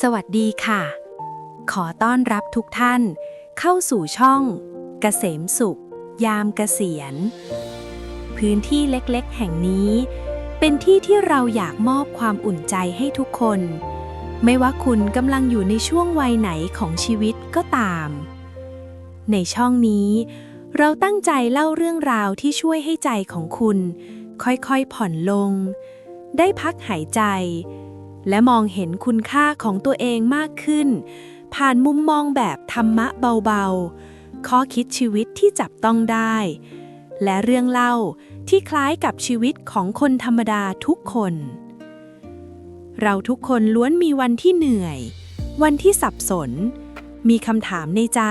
สวัสดีค่ะ ขอต้อนรับทุกท่าน เข้าสู่ช่อง เกษมสุข ยามเกษียณ พื้นที่เล็กๆ แห่งนี้ เป็นที่ที่เราอยากมอบความอุ่นใจให้ทุกคน ไม่ว่าคุณกำลังอยู่ในช่วงวัยไหนของชีวิตก็ตาม ในช่องนี้ เราตั้งใจเล่าเรื่องราวที่ช่วยให้ใจของคุณ ค่อยๆผ่อนลง ได้พักหายใจ และมองเห็นคุณค่าของตัวเองมากขึ้น ผ่านมุมมองแบบธรรมะเบาๆ ข้อคิดชีวิตที่จับต้องได้ และเรื่องเล่าที่คล้ายกับชีวิตของคนธรรมดาทุกคน เราทุกคนล้วนมีวันที่เหนื่อย วันที่สับสน มีคำถามในใจ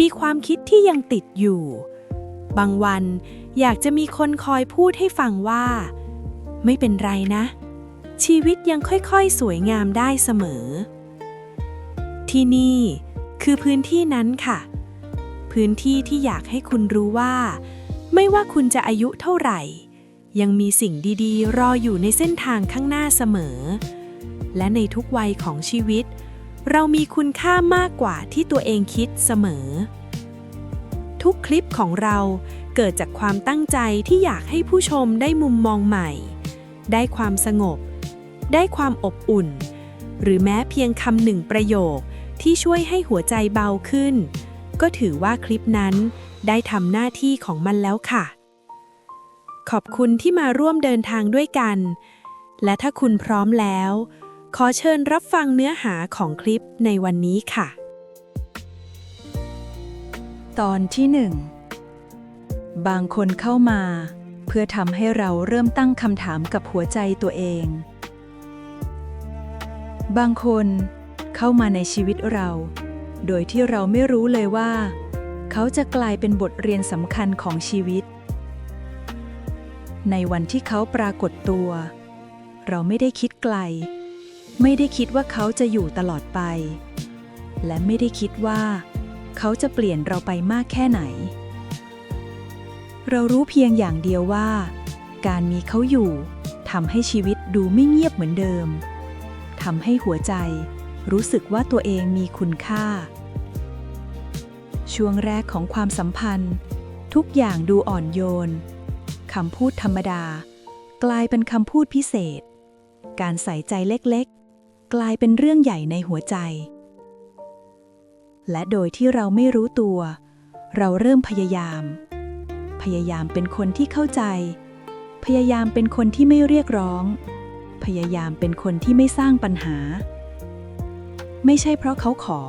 มีความคิดที่ยังติดอยู่ บางวันอยากจะมีคนคอยพูดให้ฟังว่า ไม่เป็นไรนะ ชีวิตยังค่อยๆ สวยงามได้เสมอ ที่นี่คือพื้นที่นั้นค่ะ พื้นที่ที่อยากให้คุณรู้ว่า ไม่ว่าคุณจะอายุเท่าไหร่ ยังมีสิ่งดีๆ รออยู่ในเส้นทางข้างหน้าเสมอ และในทุกวัยของชีวิต เรามีคุณค่ามากกว่าที่ตัวเองคิดเสมอ ทุกคลิปของเราเกิดจากความตั้งใจที่อยากให้ผู้ชมได้มุมมองใหม่ ได้ความสงบ ได้ความอบอุ่น หรือแม้เพียงคำหนึ่งประโยคที่ช่วยให้หัวใจเบาขึ้น ก็ถือว่าคลิปนั้นได้ทำหน้าที่ของมันแล้วค่ะ ขอบคุณที่มาร่วมเดินทางด้วยกัน และถ้าคุณพร้อมแล้ว ขอเชิญรับฟังเนื้อหาของคลิปในวันนี้ค่ะ ตอนที่หนึ่งบางคนเข้ามา เพื่อทำให้เราเริ่มตั้งคำถามกับหัวใจตัวเอง บางคนเข้ามาในชีวิตเรา โดยที่เราไม่รู้เลยว่า เขาจะกลายเป็นบทเรียนสำคัญของชีวิต ในวันที่เขาปรากฏตัว เราไม่ได้คิดไกล ไม่ได้คิดว่าเขาจะอยู่ตลอดไป และไม่ได้คิดว่า เขาจะเปลี่ยนเราไปมากแค่ไหน เรารู้เพียงอย่างเดียวว่า การมีเขาอยู่ทำให้ชีวิตดูไม่เงียบเหมือนเดิม ทำให้หัวใจ รู้สึกว่าตัวเองมีคุณค่า ช่วงแรกของความสัมพันธ์ ทุกอย่างดูอ่อนโยนคำพูดธรรมดา กลายเป็นคำพูดพิเศษ การใส่ใจเล็กๆ กลายเป็นเรื่องใหญ่ในหัวใจ และโดยที่เราไม่รู้ตัว เราเริ่มพยายาม พยายามเป็นคนที่เข้าใจ พยายามเป็นคนที่ไม่เรียกร้อง พยายามเป็นคนที่ไม่สร้างปัญหา ไม่ใช่เพราะเขาขอ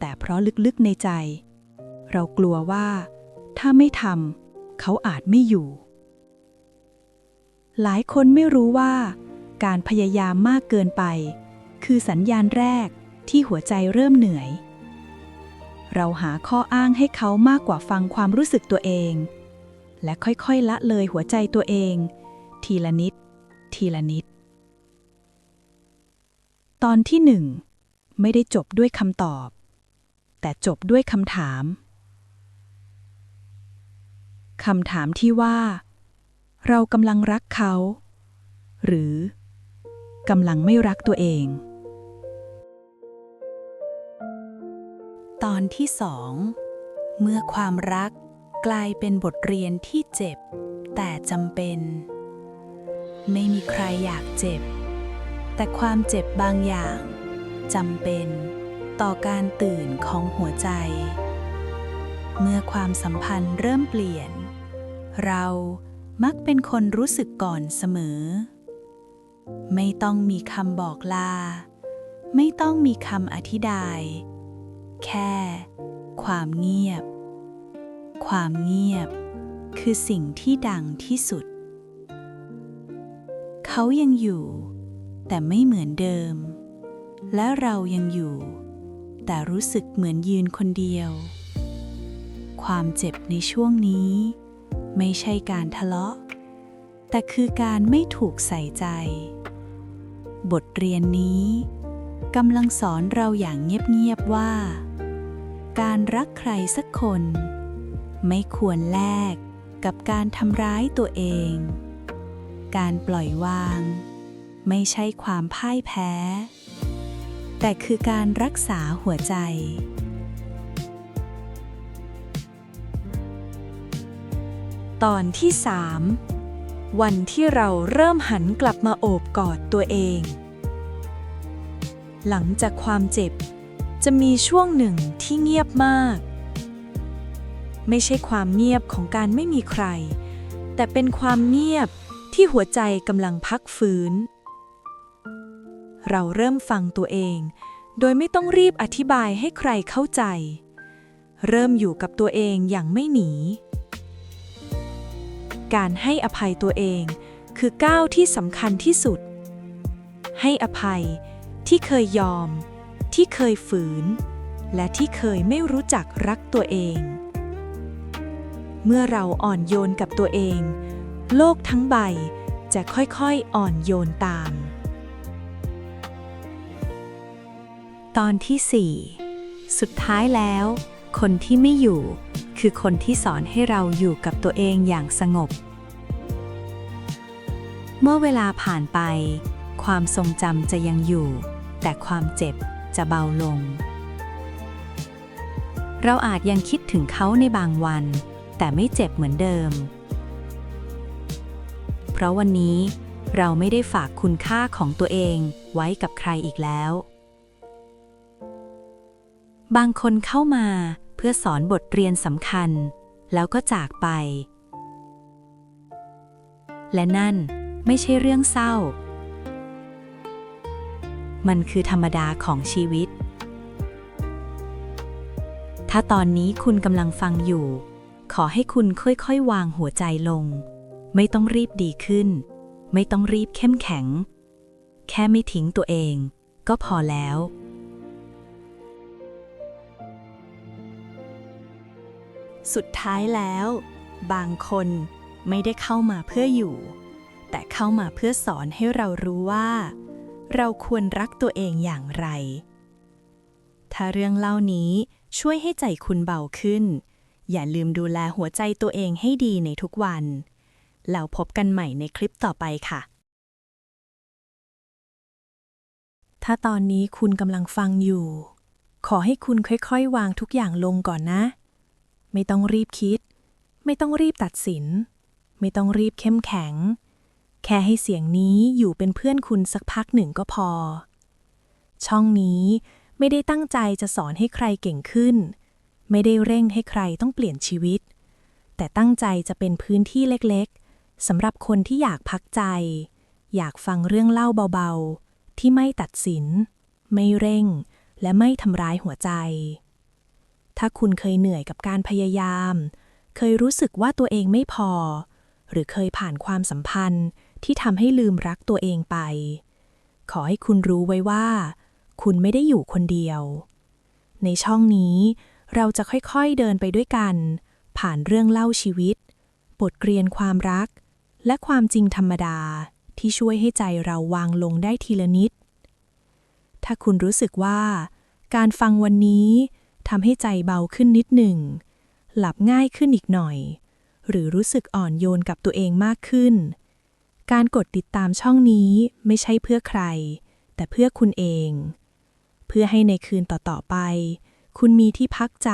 แต่เพราะลึกๆในใจ เรากลัวว่า ถ้าไม่ทำเขาอาจไม่อยู่ หลายคนไม่รู้ว่า การพยายามมากเกินไป คือสัญญาณแรกที่หัวใจเริ่มเหนื่อย เราหาข้ออ้างให้เขามากกว่าฟังความรู้สึกตัวเอง และค่อยๆละเลยหัวใจตัวเอง ทีละนิด ทีละนิด ตอนที่หนึ่งไม่ได้จบด้วยคำตอบ แต่จบด้วยคำถามคำถามที่ว่า เรากำลังรักเขา หรือกำลังไม่รักตัวเอง ตอนที่สองเมื่อความรักกลายเป็นบทเรียนที่เจ็บ แต่จำเป็น ไม่มีใครอยากเจ็บ แต่ความเจ็บบางอย่างจำเป็นต่อการตื่นของหัวใจ เมื่อความสัมพันธ์เริ่มเปลี่ยน เรามักเป็นคนรู้สึกก่อนเสมอ ไม่ต้องมีคำบอกลา ไม่ต้องมีคำอธิบาย แค่ ความเงียบ ความเงียบคือสิ่งที่ดังที่สุด เขายังอยู่ แต่ไม่เหมือนเดิม และเรายังอยู่ แต่รู้สึกเหมือนยืนคนเดียว ความเจ็บในช่วงนี้ ไม่ใช่การทะเลาะ แต่คือการไม่ถูกใส่ใจ บทเรียนนี้กำลังสอนเราอย่างเงียบๆว่า การรักใครสักคน ไม่ควรแลกกับการทำร้ายตัวเอง การปล่อยวาง ไม่ใช่ความพ่ายแพ้ แต่คือการรักษาหัวใจ ตอนที่ 3 วันที่เราเริ่มหันกลับมาโอบกอดตัวเอง หลังจากความเจ็บ จะมีช่วงหนึ่งที่เงียบมาก ไม่ใช่ความเงียบของการไม่มีใคร แต่เป็นความเงียบที่หัวใจกำลังพักฟื้น เราเริ่มฟังตัวเอง โดยไม่ต้องรีบอธิบายให้ใครเข้าใจ เริ่มอยู่กับตัวเองอย่างไม่หนี การให้อภัยตัวเองคือก้าวที่สำคัญที่สุด ให้อภัยที่เคยยอม ที่เคยฝืน และที่เคยไม่รู้จักรักตัวเอง เมื่อเราอ่อนโยนกับตัวเอง โลกทั้งใบจะค่อยๆอ่อนโยนตาม ตอนที่ 4 สุดท้ายแล้ว คนที่ไม่อยู่ คือคนที่สอนให้เราอยู่กับตัวเองอย่างสงบ เมื่อเวลาผ่านไป ความทรงจำจะยังอยู่ แต่ความเจ็บจะเบาลง เราอาจยังคิดถึงเขาในบางวัน แต่ไม่เจ็บเหมือนเดิม เพราะวันนี้เราไม่ได้ฝากคุณค่าของตัวเองไว้กับใครอีกแล้ว บางคนเข้ามาเพื่อสอนบทเรียนสำคัญ แล้วก็จากไป และนั่นไม่ใช่เรื่องเศร้า มันคือธรรมดาของชีวิต ถ้าตอนนี้คุณกำลังฟังอยู่ ขอให้คุณค่อยๆ วางหัวใจลง ไม่ต้องรีบดีขึ้น ไม่ต้องรีบเข้มแข็ง แค่ไม่ทิ้งตัวเอง ก็พอแล้ว สุดท้ายแล้ว บางคนไม่ได้เข้ามาเพื่ออยู่ แต่เข้ามาเพื่อสอนให้เรารู้ว่า เราควรรักตัวเองอย่างไร ถ้าเรื่องเล่านี้ช่วยให้ใจคุณเบาขึ้น อย่าลืมดูแลหัวใจตัวเองให้ดีในทุกวัน แล้วพบกันใหม่ในคลิปต่อไปค่ะ ถ้าตอนนี้คุณกำลังฟังอยู่ ขอให้คุณค่อยๆ วางทุกอย่างลงก่อนนะ ไม่ต้องรีบคิด ไม่ต้องรีบตัดสิน ไม่ต้องรีบเข้มแข็ง แค่ให้เสียงนี้อยู่เป็นเพื่อนคุณสักพักหนึ่งก็พอ ช่องนี้ไม่ได้ตั้งใจจะสอนให้ใครเก่งขึ้น ไม่ได้เร่งให้ใครต้องเปลี่ยนชีวิต แต่ตั้งใจจะเป็นพื้นที่เล็กๆสำหรับคนที่อยากพักใจ อยากฟังเรื่องเล่าเบาๆ ที่ไม่ตัดสิน ไม่เร่ง และไม่ทำร้ายหัวใจ ถ้าคุณเคยเหนื่อยกับการพยายาม เคยรู้สึกว่าตัวเองไม่พอ หรือเคยผ่านความสัมพันธ์ที่ทำให้ลืมรักตัวเองไป ขอให้คุณรู้ไว้ว่า คุณไม่ได้อยู่คนเดียว ในช่องนี้เราจะค่อยๆเดินไปด้วยกัน ผ่านเรื่องเล่าชีวิต บทเรียนความรัก และความจริงธรรมดาที่ช่วยให้ใจเราวางลงได้ทีละนิด ถ้าคุณรู้สึกว่า การฟังวันนี้ ทำให้ใจเบาขึ้นนิดหนึ่ง หลับง่ายขึ้นอีกหน่อย หรือรู้สึกอ่อนโยนกับตัวเองมากขึ้น การกดติดตามช่องนี้ไม่ใช่เพื่อใคร แต่เพื่อคุณเอง เพื่อให้ในคืนต่อๆไป คุณมีที่พักใจ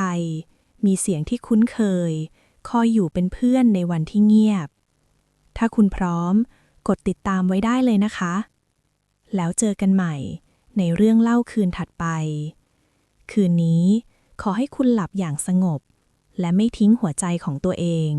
มีเสียงที่คุ้นเคย คอยอยู่เป็นเพื่อนในวันที่เงียบ ถ้าคุณพร้อม กดติดตามไว้ได้เลยนะคะ แล้วเจอกันใหม่ในเรื่องเล่าคืนถัดไป คืนนี้ ขอให้คุณหลับอย่างสงบ และไม่ทิ้งหัวใจของตัวเอง